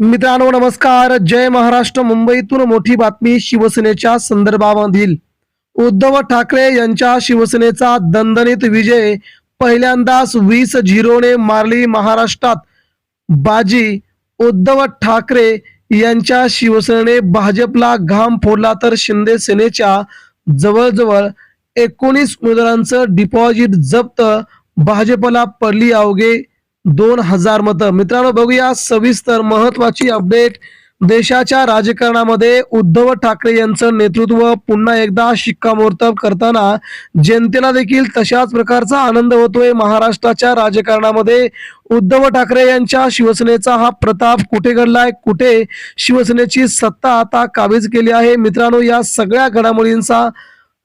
मित्रांनो नमस्कार. जय महाराष्ट्र. मुंबईतून मोठी बातमी शिवसेनेच्या संदर्भामधील. उद्धव ठाकरे यांच्या शिवसेनेचा दणदणीत विजय पहिल्यांदाच वीस झिरोने मारली महाराष्ट्रात. बाजी उद्धव ठाकरे यांच्या शिवसेनेने भाजपला घाम फोडला तर शिंदे सेनेच्या जवळजवळ एकोणीस उमेदवारांचं डिपॉझिट जप्त भाजपला पडली अवघे दोन हजार मतं. मित्रांनो बघूया सविस्तर महत्वाची अपडेट. देशाच्या राजकारणामध्ये उद्धव ठाकरे यांचं नेतृत्व पुन्हा एकदा शिक्कामोर्तब करताना जनतेला देखील तशाच प्रकारचा आनंद होतोय. महाराष्ट्राच्या राजकारणामध्ये उद्धव ठाकरे यांच्या शिवसेनेचा हा प्रताप कुठे घडलाय? कुठे शिवसेनेची सत्ता आता काबीज केली आहे? मित्रांनो या सगळ्या घडामोडींचा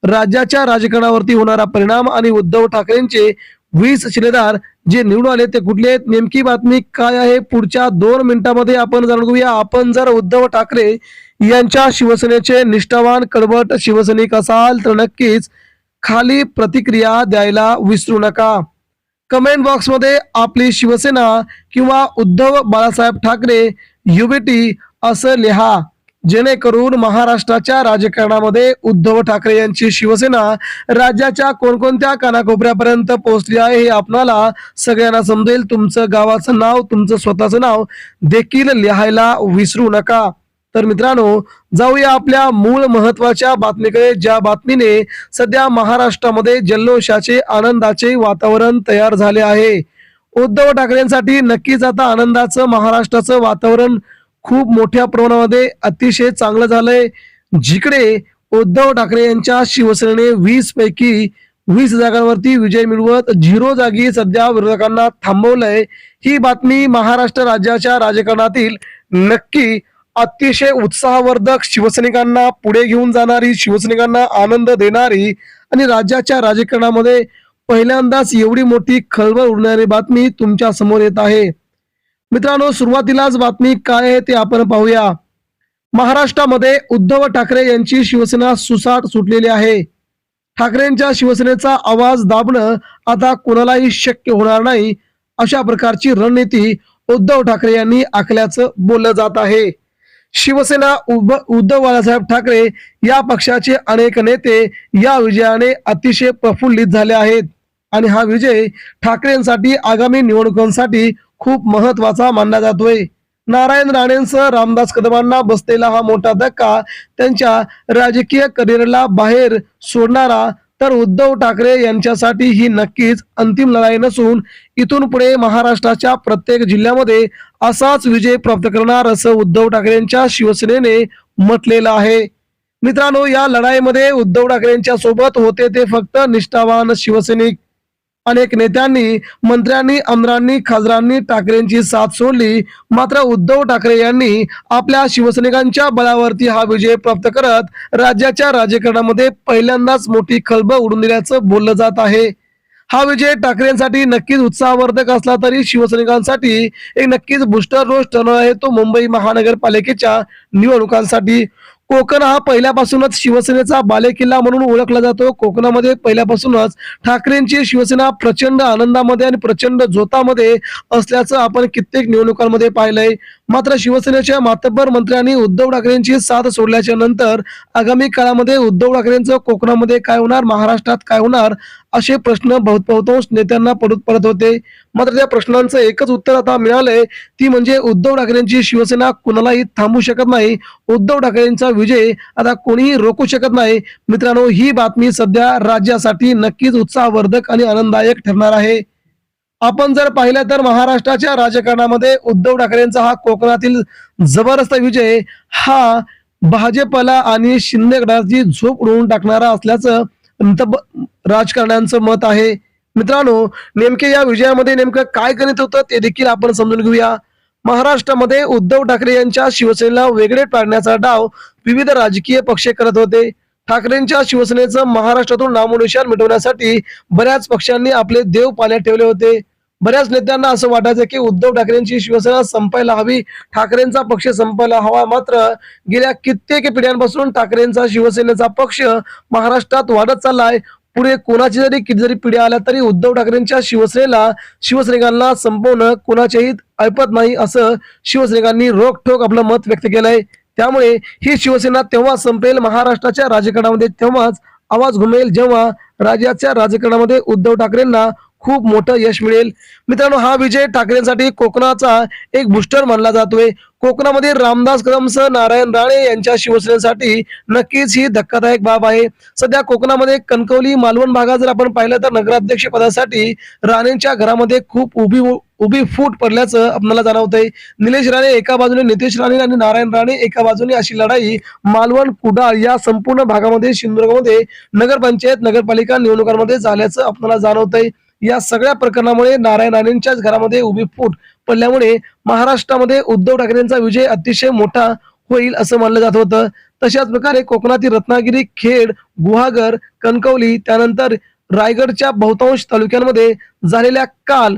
राज्याच्या राजकारणावरती होणारा परिणाम आणि उद्धव ठाकरेंचे वीस शिलेदार जे निवडून आले ते कुठले आहेत? नेमकी बातमी काय आहे? पुढच्या दोन मिनिटांमध्ये आपण जाणून घेऊया. आपण जर उद्धव ठाकरे यांच्या शिवसेनेचे निष्ठावान कडवट शिवसैनिक असाल तर नक्कीच खाली प्रतिक्रिया द्यायला विसरू नका. कमेंट बॉक्समध्ये आपली शिवसेना किंवा उद्धव बाळासाहेब ठाकरे युबीटी असं लिहा. जेणेकरून महाराष्ट्राच्या राजकारणामध्ये उद्धव ठाकरे यांची शिवसेना राज्याच्या कोणकोणत्या कानाकोपऱ्यापर्यंत पोहोचली आहे हे आपणाला सगळ्यांना समजेल. तुमचं गावाचं नाव तुमचं स्वतःचं नाव देखील लिहायला विसरू नका. तर मित्रांनो जाऊया आपल्या मूळ महत्त्वाच्या बातमीकडे ज्या बातमीने सध्या महाराष्ट्रामध्ये जल्लोषाचे आनंदाचे वातावरण तयार झाले आहे. उद्धव ठाकरेंसाठी नक्कीच आता आनंदाचं महाराष्ट्राचं वातावरण खूप मोठ्या प्रमाणामध्ये अतिशय चांगलं झालंय. जिकडे उद्धव ठाकरे यांच्या शिवसेनेने वीस पैकी वीस जागांवरती विजय मिळवत झिरो जागी सध्या विरोधकांना थांबवलंय. ही बातमी महाराष्ट्र राज्याच्या राजकारणातील नक्की अतिशय उत्साहवर्धक शिवसैनिकांना पुढे घेऊन जाणारी शिवसैनिकांना आनंद देणारी आणि राज्याच्या राजकारणामध्ये पहिल्यांदाच एवढी मोठी खळबळ उडणारी बातमी तुमच्यासमोर येत आहे. मित्रांनो सुरुवातीलाच बातमी काय आहे ते आपण पाहूया. महाराष्ट्रामध्ये उद्धव ठाकरे यांची शिवसेना सुसाट सुटलेली आहे. ठाकरेंच्या शिवसेनेचा आवाज दाबणं आता कोणालाही शक्य होणार नाही अशा प्रकारची रणनीती उद्धव ठाकरे यांनी आखल्याचं बोललं जात आहे. शिवसेना उद्धव बाळासाहेब ठाकरे या पक्षाचे अनेक नेते या विजयाने अतिशय प्रफुल्लित झाले आहेत. आणि हा विजय ठाकरेंसाठी आगामी निवडणुकांसाठी खूप महत्त्वाचा मानला जातोय. नारायण राणेंसह रामदास कदमांना बसलेला हा मोठा धक्का त्यांच्या राजकीय करिअरला बाहेर सोडणारा तर उद्धव ठाकरे यांच्यासाठी ही नक्कीच अंतिम लढाई नसून इथून पुढे महाराष्ट्राच्या प्रत्येक जिल्ह्यामध्ये असाच विजय प्राप्त करणार असं उद्धव ठाकरेंच्या शिवसेनेने म्हटलेलं आहे. मित्रांनो या लढाईमध्ये उद्धव ठाकरेंच्या सोबत होते ते फक्त निष्ठावान शिवसैनिक अनेक नेत्यांनी मंत्र्यांनी आमदारांनी खासदारांनी ठाकरेंची साथ सोडली. मात्र उद्धव ठाकरे यांनी आपल्या शिवसैनिकांच्या बळावरती हा विजय प्राप्त करत राज्याच्या राजकारणामध्ये पहिल्यांदाच मोठी खळबळ उडून दिल्याचं बोललं जात आहे. हा विजय ठाकरेंसाठी नक्कीच उत्साहवर्धक असला तरी शिवसैनिकांसाठी एक नक्कीच बुस्टर रोज ठरणार आहे तो मुंबई महानगरपालिकेच्या निवडणुकांसाठी. कोकण हा पहिल्यापासूनच शिवसेनेचा बालेकिल्ला म्हणून ओळखला जातो. कोकणामध्ये पहिल्यापासूनच ठाकरेंची शिवसेना प्रचंड आनंदामध्ये आणि प्रचंड जोतामध्ये असल्याचं आपण कित्येक निवडणुकांमध्ये पाहिलंय. मात्र शिवसेनेच्या मातब्बर मंत्र्यांनी उद्धव ठाकरेंची साथ सोडल्याच्या नंतर आगामी काळामध्ये उद्धव ठाकरेंचं कोकणामध्ये काय होणार? महाराष्ट्रात काय होणार? असे प्रश्न बहुतांश नेत्यांना पडत पडत होते. मात्र त्या प्रश्नांचं एकच उत्तर आता मिळालंय. ती म्हणजे उद्धव ठाकरेंची शिवसेना कुणालाही थांबू शकत नाही. उद्धव ठाकरेंचा विजय आता कोणीही रोखू शकत नाही. मित्रांनो ही बातमी सध्या राज्यासाठी नक्कीच उत्साहवर्धक आणि आनंददायक ठरणार आहे. आपण जर पाहिलं तर महाराष्ट्राच्या राजकारणामध्ये उद्धव ठाकरेंचा हा कोकणातील जबरदस्त विजय हा भाजपला आणि शिंदे गटाची झोप उडवून टाकणारा असल्याचं राजकारण्यांचं मत आहे. मित्रांनो नेमके या विजयामध्ये नेमकं काय गणित होतं ते देखील आपण समजून घेऊया. महाराष्ट्रामध्ये उद्धव ठाकरे यांच्या शिवसेनेला वेगळे पाडण्याचा डाव विविध राजकीय पक्ष करत होते. ठाकरेंच्या शिवसेनेचं महाराष्ट्रातून नामोनिशान मिटवण्यासाठी बऱ्याच पक्षांनी आपले देव पाण्यात ठेवले होते. बऱ्याच नेत्यांना असं वाटायचं की उद्धव ठाकरेंची शिवसेना संपायला हवी ठाकरेंचा पक्ष संपायला हवा मात्र गेल्या कित्येक पिढ्यांपासून ठाकरेंचा शिवसेनेचा पक्ष महाराष्ट्रात वाढत चाललाय. पुढे कोणाची जरी किती जरी पिढ्या आल्या तरी उद्धव ठाकरेंच्या शिवसेनेला शिवसैनिकांना संपवणं कोणाच्याही ऐपत नाही असं शिवसैनिकांनी रोखठोक आपलं मत व्यक्त केलंय. त्यामुळे ही शिवसेना तेव्हा संपेल महाराष्ट्राच्या राजकारणामध्ये तेव्हाच आवाज घुमेल जेव्हा राज्याच्या राजकारणामध्ये उद्धव ठाकरेंना खूप मोठं यश मिळेल. मित्रांनो हा विजय ठाकरेंसाठी कोकणाचा एक बुस्टर मानला जातोय. कोकणामध्ये रामदास कदमसह नारायण राणे यांच्या शिवसेनेसाठी नक्कीच ही धक्कादायक बाब आहे. सध्या कोकणामध्ये कणकवली मालवण भागात जर आपण पाहिलं तर नगराध्यक्ष पदासाठी राणेंच्या घरामध्ये खूप उभी उभी फूट पडल्याचं आपल्याला जाणवतंय. निलेश राणे एका बाजूने नितेश राणे आणि नारायण राणे एका बाजूने अशी लढाई मालवण कुडाळ या संपूर्ण भागामध्ये सिंधुदुर्गमध्ये नगरपंचायत नगरपालिका निवडणुकांमध्ये झाल्याचं आपल्याला जाणवतंय. या सगळ्या प्रकरणामुळे नारायण राणेंच्याच घरामध्ये उभी फूट पडल्यामुळे महाराष्ट्रामध्ये उद्धव ठाकरेंचा विजय अतिशय मोठा होईल असं मानलं जात होतं. तशाच प्रकारे कोकणातील रत्नागिरी खेड गुहागर कणकवली त्यानंतर रायगडच्या बहुतांश तालुक्यांमध्ये झालेल्या काल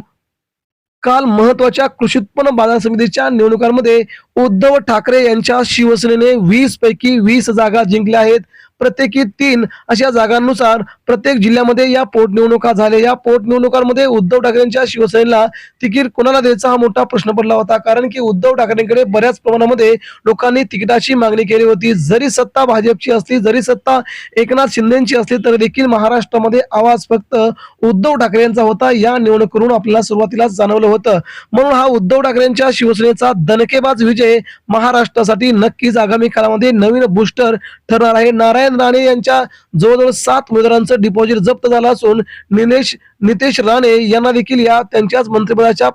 काल महत्त्वाच्या कृषी उत्पन्न बाजार समितीच्या निवडणुकांमध्ये उद्धव ठाकरे यांच्या शिवसेनेने वीस पैकी वीस जागा जिंकल्या आहेत. प्रत्येकी तीन अशा जागांनुसार प्रत्येक जिल्ह्यामध्ये या पोटनिवडणुका झाल्या. या पोटनिवडणुकांमध्ये उद्धव ठाकरेंच्या शिवसेनेला तिकीट कोणाला द्यायचा हा मोठा प्रश्न पडला होता. कारण की उद्धव ठाकरेंकडे बऱ्याच प्रमाणामध्ये लोकांनी तिकिटाची मागणी केली होती. जरी सत्ता भाजपची असली जरी सत्ता एकनाथ शिंदेची असली तरी देखील महाराष्ट्रामध्ये आवाज फक्त उद्धव ठाकरे यांचा होता. या निवडणुकीवरून आपल्याला सुरुवातीलाच जाणवलं होतं. म्हणून हा उद्धव ठाकरेंच्या शिवसेनेचा दणकेबाज विजय महाराष्ट्रासाठी नक्कीच आगामी काळामध्ये नवीन बुस्टर ठरणार आहे. नारायण राणे यांच्या जवळजवळ सात उमेदवारांचं डिपॉझिट जप्त झालं असून निलेश नितेश राणे यांना देखील या त्यांच्याच मंत्रिपदाच्या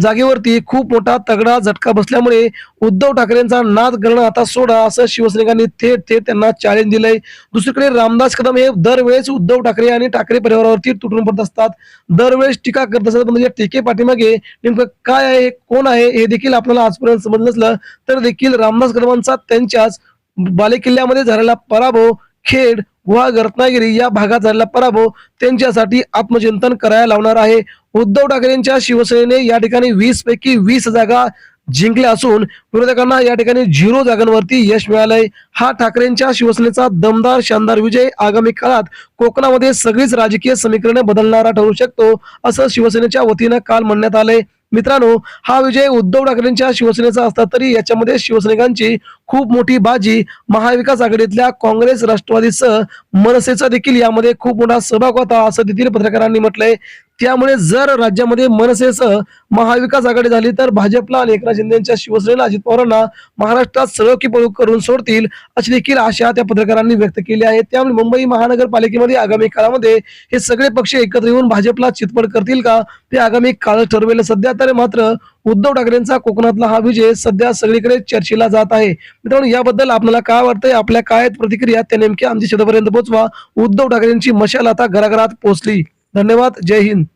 जागेवरती खूप मोठा तगडा झटका बसल्यामुळे उद्धव ठाकरेंचा नाद करणं आता सोडा असं शिवसैनिकांनी थेट थेट त्यांना चॅलेंज दिलंय. दुसरीकडे रामदास कदम हे दरवेळेस उद्धव ठाकरे आणि ठाकरे परिवारावरती तुटून पडत असतात. दरवेळेस टीका करत असतात म्हणजे टीके पाठीमागे नेमकं काय आहे कोण आहे हे देखील आपल्याला आजपर्यंत समजलं नसलं. तर देखील रामदास कदमांचा त्यांच्याच बालेकिल्ल्यामध्ये झालेला पराभव खेड गुहागर रत्नागिरी या भागात झालेला पराभव त्यांच्यासाठी आत्मचिंतन करायला लावणार आहे. उद्धव ठाकरेंच्या शिवसेनेने या ठिकाणी वीस पैकी वीस जागा जिंकल्या असून विरोधकांना या ठिकाणी झिरो जागांवरती यश मिळालंय. हा ठाकरेंच्या शिवसेनेचा दमदार शानदार विजय आगामी काळात कोकणामध्ये सगळीच राजकीय समीकरणे बदलणारा ठरू शकतो असं शिवसेनेच्या वतीनं काल म्हणण्यात आलंय. मित्रांनो हा विजय उद्धव ठाकरेंच्या शिवसेनेचा असता तरी याच्यामध्ये शिवसैनिकांची खूप मोठी बाजी महाविकास आघाडीतल्या काँग्रेस राष्ट्रवादीसह मनसेचा देखील यामध्ये खूप मोठा सहभाग होता असं तेथील पत्रकारांनी म्हटलंय. त्यामुळे जर राज्यामध्ये मनसेसह महाविकास आघाडी झाली तर भाजपला आणि एकनाथ शिंदेच्या शिवसेनेला अजित पवारांना महाराष्ट्रात सळोकी पळू करून सोडतील अशी देखील आशा त्या पत्रकारांनी व्यक्त केली आहे. त्यामुळे मुंबई महानगरपालिकेमध्ये आगामी काळामध्ये हे सगळे पक्ष एकत्र येऊन भाजपला चितपड करतील का? ते आगामी काळ ठरवेल. सध्या तर मात्र उद्धव ठाकरेंचा कोकणातला हा विजय सध्या सगळीकडे चर्चेला जात आहे. मित्रांनो याबद्दल आपल्याला काय वाटतंय? आपल्या काय प्रतिक्रिया? त्या नेमक्या आमच्या शेतापर्यंत पोहोचवा उद्धव ठाकरेंची मशाल आता घराघरात पोहोचली धन्यवाद. जय हिंद.